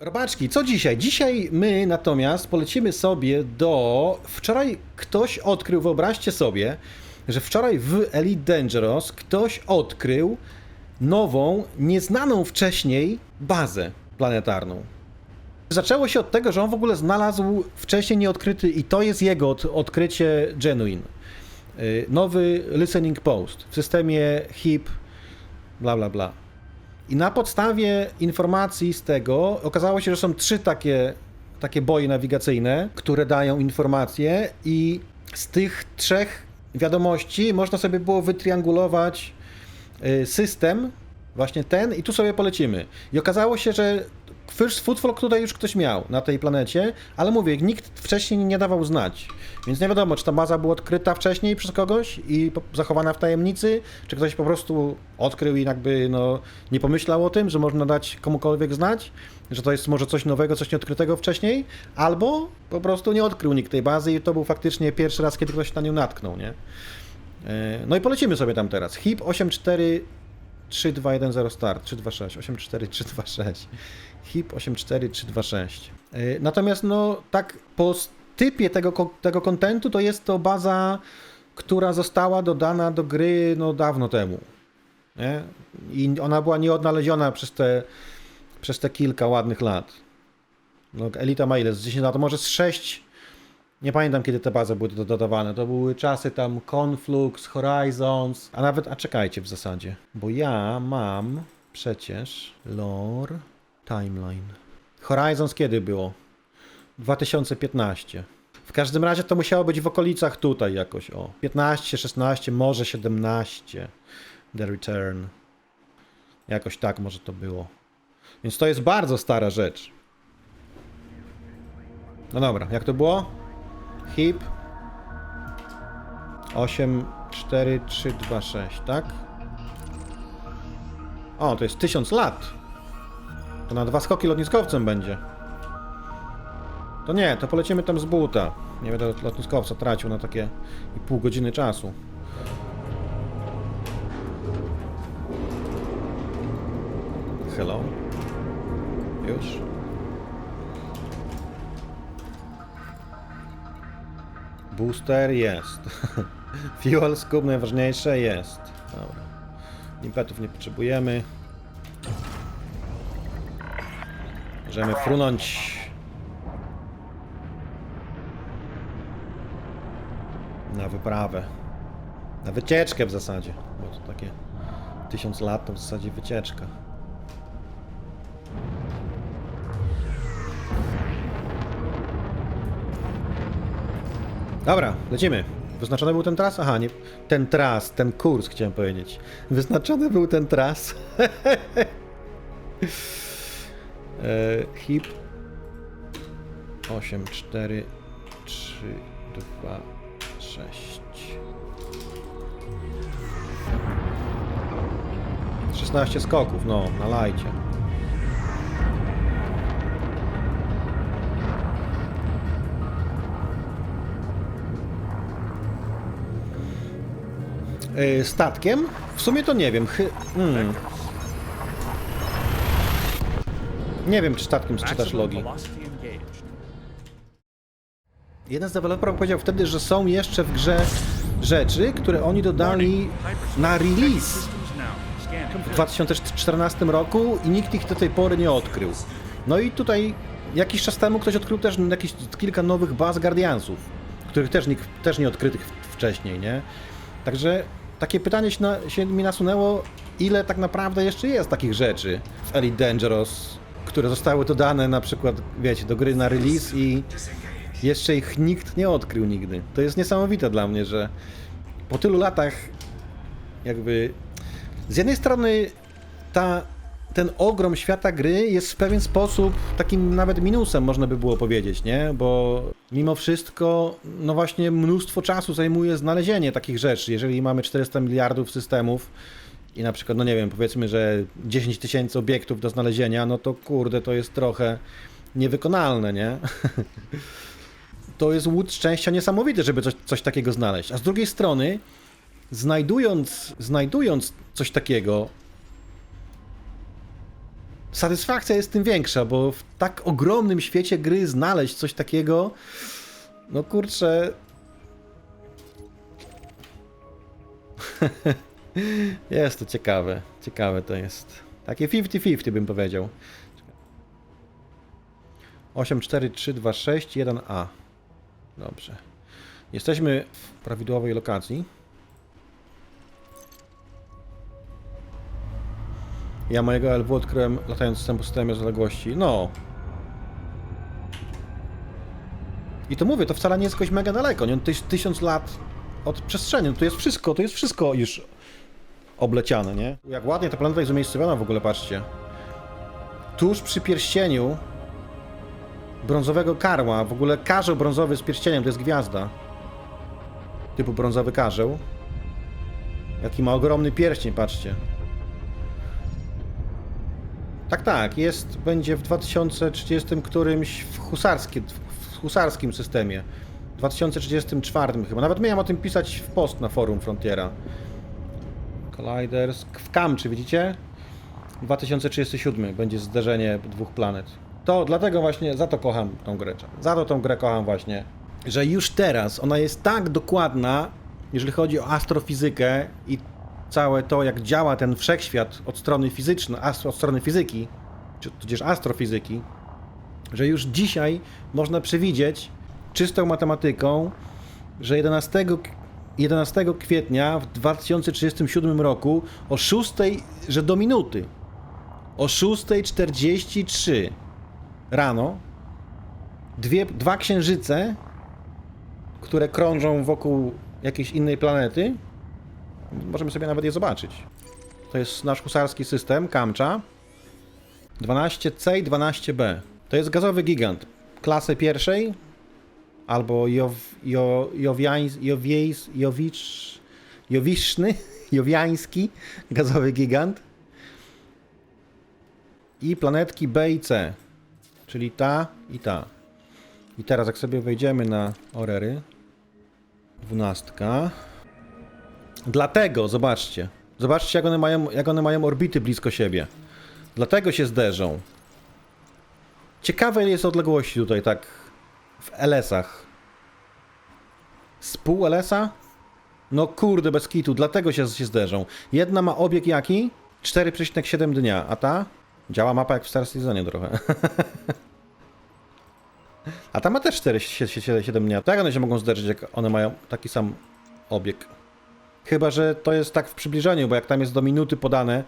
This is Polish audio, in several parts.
Robaczki, co dzisiaj? Dzisiaj my natomiast polecimy sobie do. Wczoraj ktoś odkrył, wyobraźcie sobie, że wczoraj w Elite Dangerous ktoś odkrył nową, nieznaną wcześniej bazę planetarną. Zaczęło się od tego, że on w ogóle znalazł wcześniej nieodkryty, i to jest jego od, odkrycie Genuine. y, Nowy listening post w systemie HIP, bla bla bla. I na podstawie informacji z tego okazało się, że są trzy takie, takie boje nawigacyjne, które dają informacje, i z tych trzech wiadomości można sobie było wytriangulować y, system, właśnie ten, i tu sobie polecimy. I okazało się, że First Footfall tutaj już ktoś miał na tej planecie, ale mówię, nikt wcześniej nie dawał znać. Więc nie wiadomo, czy ta baza była odkryta wcześniej przez kogoś i zachowana w tajemnicy, czy ktoś po prostu odkrył i jakby no, nie pomyślał o tym, że można dać komukolwiek znać, że to jest może coś nowego, coś nieodkrytego wcześniej, albo po prostu nie odkrył nikt tej bazy i to był faktycznie pierwszy raz, kiedy ktoś na nią natknął, nie? E, No i polecimy sobie tam teraz. HIP 84 3210 start 326 84326 HIP 84326. Yy, Natomiast no tak po typie tego tego kontentu to jest to baza, która została dodana do gry no dawno temu. Nie? I ona była nieodnaleziona przez te przez te kilka ładnych lat. No, Elita ma ile? Z 10 lat, może z 6 nie pamiętam, kiedy te bazy były do- dodawane. To były czasy tam Conflux, Horizons, a nawet, a czekajcie w zasadzie, bo ja mam przecież lore timeline. Horizons kiedy było? 2015. W każdym razie to musiało być w okolicach tutaj jakoś, o. 15, 16, może 17. The Return. Jakoś tak może to było. Więc to jest bardzo stara rzecz. No dobra, jak to było? HIP 8, 4, 3, 2, 6, tak? O, to jest 1000 lat. To na dwa skoki lotniskowcem będzie. To nie, to polecimy tam z buta. Nie będę lot- lotniskowca tracił na takie i pół godziny czasu. Hello? Już? Booster jest. Fuel scoop najważniejsze jest. Dobra. Impetów nie potrzebujemy. Możemy frunąć. Na wyprawę. Na wycieczkę w zasadzie. Bo to takie tysiąc lat to w zasadzie wycieczka. Dobra, lecimy. Wyznaczony był ten tras? Aha, nie. Ten tras, ten kurs chciałem powiedzieć. Wyznaczony był ten tras. e, hip 8, 4, 3, 2, 6. 16 skoków, no, na E, statkiem? W sumie to nie wiem. Chy... Hmm. Nie wiem, czy statkiem czytasz Maximum logi. Jeden z deweloperów powiedział wtedy, że są jeszcze w grze rzeczy, które oni dodali na release w 2014 roku i nikt ich do tej pory nie odkrył. No i tutaj jakiś czas temu ktoś odkrył też jakieś kilka nowych baz Guardiansów, których też nikt też nie odkrytych wcześniej, nie? Także takie pytanie się, na, się mi nasunęło, ile tak naprawdę jeszcze jest takich rzeczy w Elite Dangerous, które zostały dodane na przykład, wiecie, do gry na release i jeszcze ich nikt nie odkrył nigdy. To jest niesamowite dla mnie, że po tylu latach jakby z jednej strony ta, ten ogrom świata gry jest w pewien sposób takim nawet minusem, można by było powiedzieć, nie? Bo mimo wszystko, no właśnie mnóstwo czasu zajmuje znalezienie takich rzeczy. Jeżeli mamy 400 miliardów systemów i na przykład, no nie wiem, powiedzmy, że 10 tysięcy obiektów do znalezienia, no to kurde, to jest trochę niewykonalne, nie? to jest łód szczęścia niesamowity, żeby coś, coś takiego znaleźć. A z drugiej strony, znajdując, znajdując coś takiego, satysfakcja jest tym większa, bo w tak ogromnym świecie gry znaleźć coś takiego, no kurczę. jest to ciekawe. Ciekawe to jest. Takie 50-50 bym powiedział. 8, 4, 3, 2, 6, 1A. Dobrze. Jesteśmy w prawidłowej lokacji. Ja mojego LW odkryłem latając w systemie z odległości. No. I to mówię, to wcale nie jest jakoś mega daleko, nie? To jest tysiąc lat od przestrzeni. No To jest wszystko, to jest wszystko już obleciane, nie? Jak ładnie ta planeta jest umiejscowiona w ogóle, patrzcie. Tuż przy pierścieniu brązowego karła, w ogóle karzeł brązowy z pierścieniem, to jest gwiazda. Typu brązowy karzeł. Jaki ma ogromny pierścień, patrzcie. Tak, tak, jest, będzie w 2030 którymś w, husarskie, w husarskim systemie. W 2034 chyba. Nawet miałem o tym pisać w post na forum Frontiera. Colliders. W Kamczy, widzicie? 2037 będzie zderzenie dwóch planet. To dlatego właśnie, za to kocham tą grę. Za to tą grę kocham właśnie, że już teraz ona jest tak dokładna, jeżeli chodzi o astrofizykę i całe to, jak działa ten wszechświat od strony fizycznej, od strony fizyki, czy tudzież astrofizyki, że już dzisiaj można przewidzieć czystą matematyką, że 11, k- 11 kwietnia w 2037 roku o 6, że do minuty, o 6.43 rano dwie, dwa księżyce, które krążą wokół jakiejś innej planety, możemy sobie nawet je zobaczyć. To jest nasz husarski system, Kamcza. 12C i 12B. To jest gazowy gigant klasy pierwszej, albo Jow, jo, Jowiańs, Jowiejs, Jowicz, Jowiszny, Jowiański gazowy gigant. I planetki B i C, czyli ta i ta. I teraz jak sobie wejdziemy na Orery, dwunastka, Dlatego, zobaczcie. Zobaczcie, jak one, mają, jak one mają orbity blisko siebie. Dlatego się zderzą. Ciekawe jest odległości tutaj, tak w LS-ach. Z pół LS-a? No kurde, bez kitu, dlatego się, się zderzą. Jedna ma obieg jaki? 4,7 dnia, a ta? Działa mapa jak w Star Citizenie trochę. a ta ma też 4,7 dnia. To jak one się mogą zderzyć, jak one mają taki sam obieg? Chyba, że to jest tak w przybliżeniu, bo jak tam jest do minuty podane,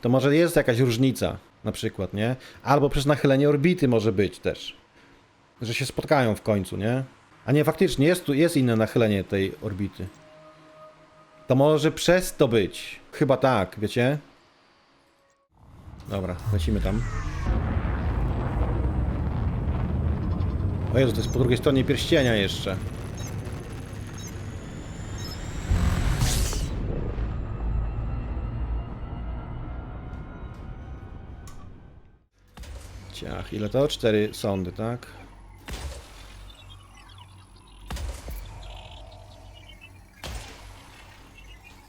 to może jest jakaś różnica, na przykład, nie? Albo przez nachylenie orbity może być też, że się spotkają w końcu, nie? A nie, faktycznie jest tu jest inne nachylenie tej orbity. To może przez to być. Chyba tak, wiecie? Dobra, lecimy tam. O Jezu, to jest po drugiej stronie pierścienia jeszcze. Ciach, ile to? Cztery sądy, tak?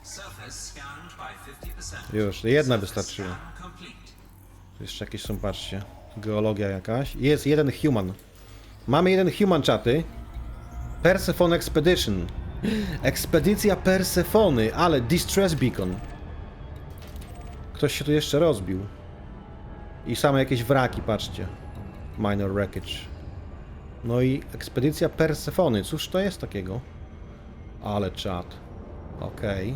Surface scanned by 50%. Już, jedna wystarczyła. Jeszcze jakieś są, patrzcie. Geologia jakaś. Jest jeden human. Mamy jeden human czaty. Persephone Expedition. Ekspedycja Persefony, ale Distress Beacon. Ktoś się tu jeszcze rozbił. I same jakieś wraki, patrzcie. Minor Wreckage. No i ekspedycja Persefony. Cóż to jest takiego? Ale czat. Okej.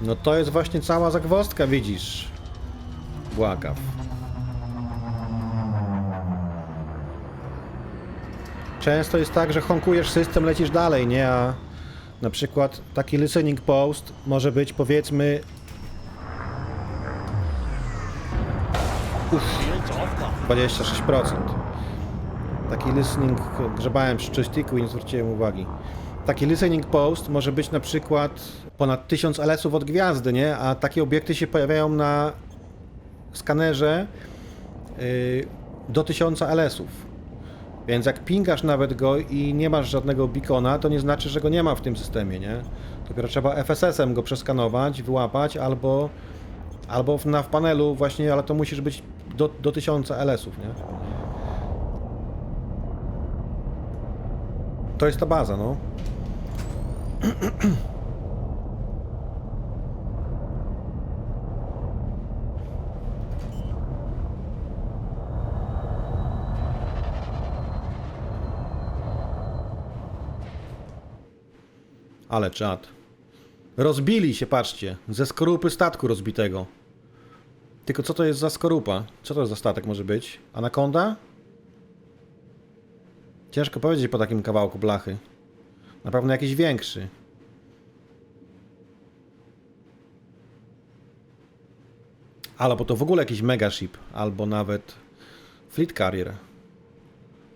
No to jest właśnie cała zagwozdka, widzisz. Błagaw. Często jest tak, że honkujesz system, lecisz dalej, nie? A na przykład taki listening post może być powiedzmy... Uff, 26%. Taki listening, grzebałem przy joysticku i nie zwróciłem uwagi. Taki listening post może być na przykład ponad 1000 LS-ów od gwiazdy, nie? A takie obiekty się pojawiają na skanerze yy, do 1000 LS-ów. Więc jak pingasz nawet go i nie masz żadnego beacona, to nie znaczy, że go nie ma w tym systemie, nie? Dopiero trzeba FSS-em go przeskanować, wyłapać, albo, albo na w panelu właśnie, ale to musisz być do, do 1000 LS-ów, nie? To jest ta baza, no. Ale czad. Rozbili się, patrzcie, ze skorupy statku rozbitego. Tylko co to jest za skorupa? Co to za statek może być? Anakonda? Ciężko powiedzieć po takim kawałku blachy. Na pewno jakiś większy. Albo to w ogóle jakiś megaship, albo nawet fleet carrier.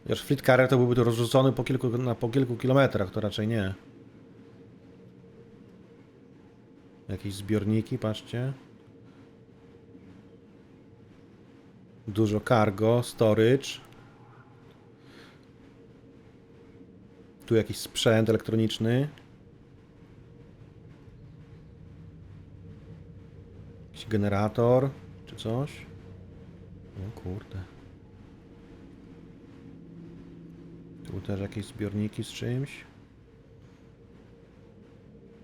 Wiesz, fleet carrier to byłby tu rozrzucony po kilku, na, po kilku kilometrach, to raczej nie. Jakieś zbiorniki, patrzcie. Dużo cargo, storage. Tu jakiś sprzęt elektroniczny. Jakiś generator, czy coś. O kurde. Tu też jakieś zbiorniki z czymś.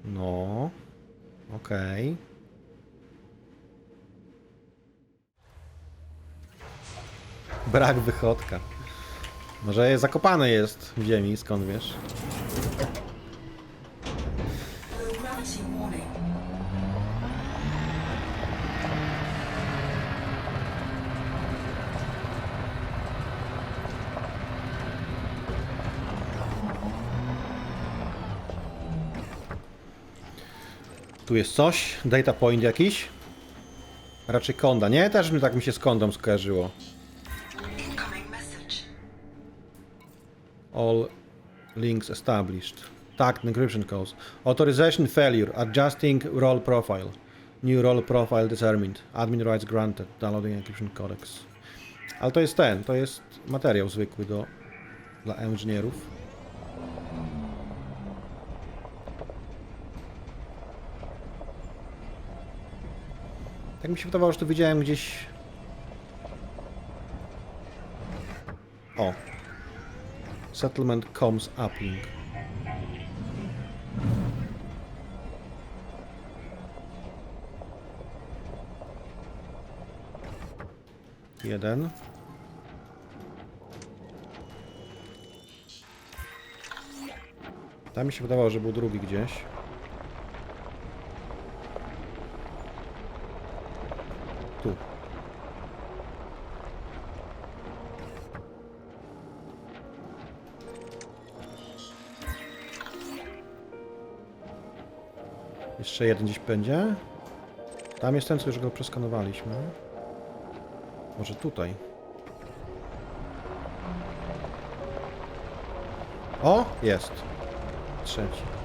No. Okej. Brak wychodka. Może zakopane jest w ziemi, skąd wiesz? Tu jest coś, data point jakiś. Raczej konda, nie? Też mi tak mi się z kondą skojarzyło. All links established. Tagged encryption codes. Authorization failure. Adjusting role profile. New role profile determined. Admin rights granted. Downloading encryption codex. Ale to jest ten, to jest materiał zwykły do dla inżynierów. Tak mi się wydawało, że to widziałem gdzieś. O, Settlement Comms Uplink. Jeden. Tam mi się wydawało, że był drugi gdzieś. Tu. Jeszcze jeden gdzieś będzie. Tam jest ten, co już go przeskanowaliśmy. Może tutaj. O! Jest. Trzeci.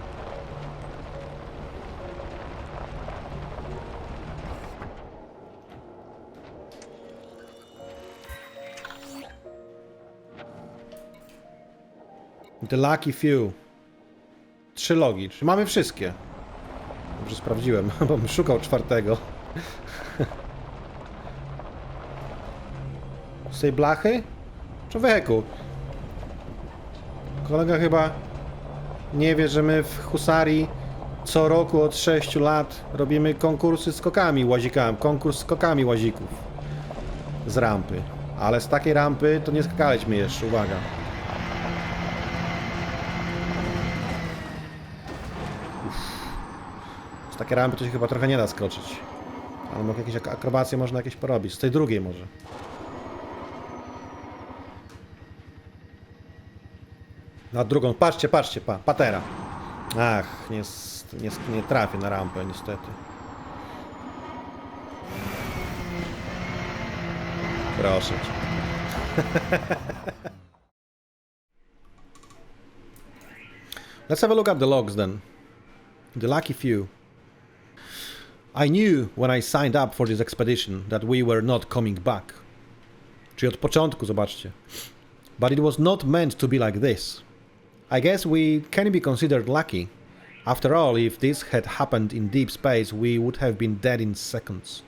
The Lucky Few. Trzy logi. Czy mamy wszystkie? Dobrze sprawdziłem, bo bym szukał czwartego. Z tej blachy? Człowieku. Kolega chyba nie wie, że my w Husarii co roku od 6 lat robimy konkursy z skokami łazikami. Konkurs skokami łazików. Z rampy. Ale z takiej rampy to nie skakaliśmy jeszcze, uwaga. Z takiej rampy to się chyba trochę nie da skoczyć. Ale mogę jakieś ak- akrobacje można jakieś porobić. Z tej drugiej może. Na drugą. Patrzcie, patrzcie, pa, patera. Ach, nie, nie, nie trafię na rampę niestety. Proszę cię. Let's have a look at the logs then. The lucky few. I knew when I signed up for this expedition that we were not coming back. Czyli od początku, zobaczcie. But it was not meant to be like this. I guess we can be considered lucky. After all, if this had happened in deep space, we would have been dead in seconds.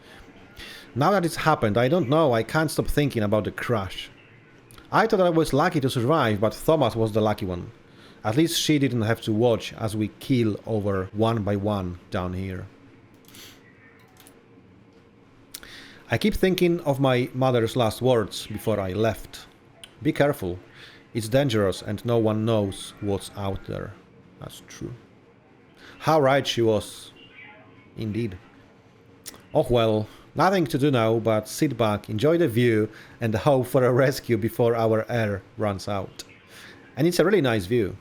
Now that it's happened, I don't know, I can't stop thinking about the crash. I thought I was lucky to survive, but Thomas was the lucky one. At least she didn't have to watch as we kill over one by one down here. I keep thinking of my mother's last words before I left. Be careful. It's dangerous and no one knows what's out there. That's true. How right she was. Indeed. Oh well, nothing to do now but sit back, enjoy the view, and hope for a rescue before our air runs out. And it's a really nice view.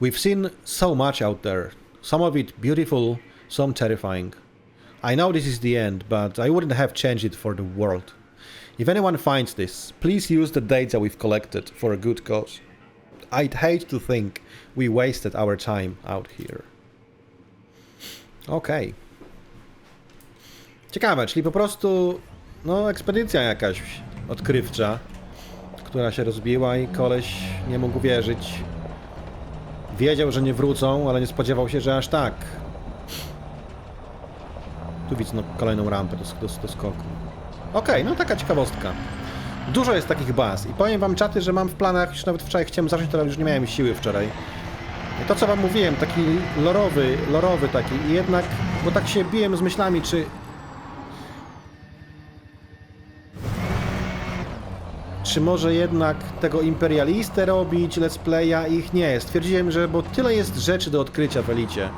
We've seen so much out there, some of it beautiful, some terrifying. I know this is the end, but I wouldn't have changed it for the world. If anyone finds this, please use the data we've collected for a good cause. I'd hate to think we wasted our time out here. Okej. Ciekawe, czyli po prostu no ekspedycja jakaś odkrywcza, która się rozbiła i koleś nie mógł wierzyć. Wiedział, że nie wrócą, ale nie spodziewał się, że aż tak. Tu widzę no, kolejną rampę do, do, do skoku. Okej, no taka ciekawostka. Dużo jest takich baz i powiem wam czaty, że mam w planach, już nawet wczoraj chciałem zacząć, ale już nie miałem siły wczoraj. To co wam mówiłem, taki lorowy, lorowy taki i jednak, bo tak się biłem z myślami, czy... Czy może jednak tego imperialistę robić, let's playa? Ich nie. Stwierdziłem, że bo tyle jest rzeczy do odkrycia w Elicie.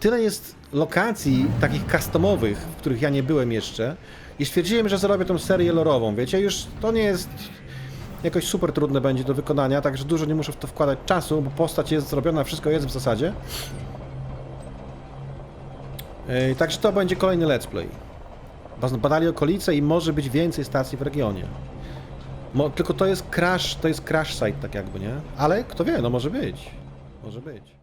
Tyle jest lokacji takich customowych, w których ja nie byłem jeszcze. I stwierdziłem, że zrobię tą serię lorową. Wiecie, już to nie jest jakoś super trudne będzie do wykonania, także dużo nie muszę w to wkładać czasu, bo postać jest zrobiona, wszystko jest w zasadzie. Yy, także to będzie kolejny let's play. Badali okolice i może być więcej stacji w regionie. Mo, tylko to jest crash, to jest crash site tak jakby, nie? Ale kto wie, no może być. Może być.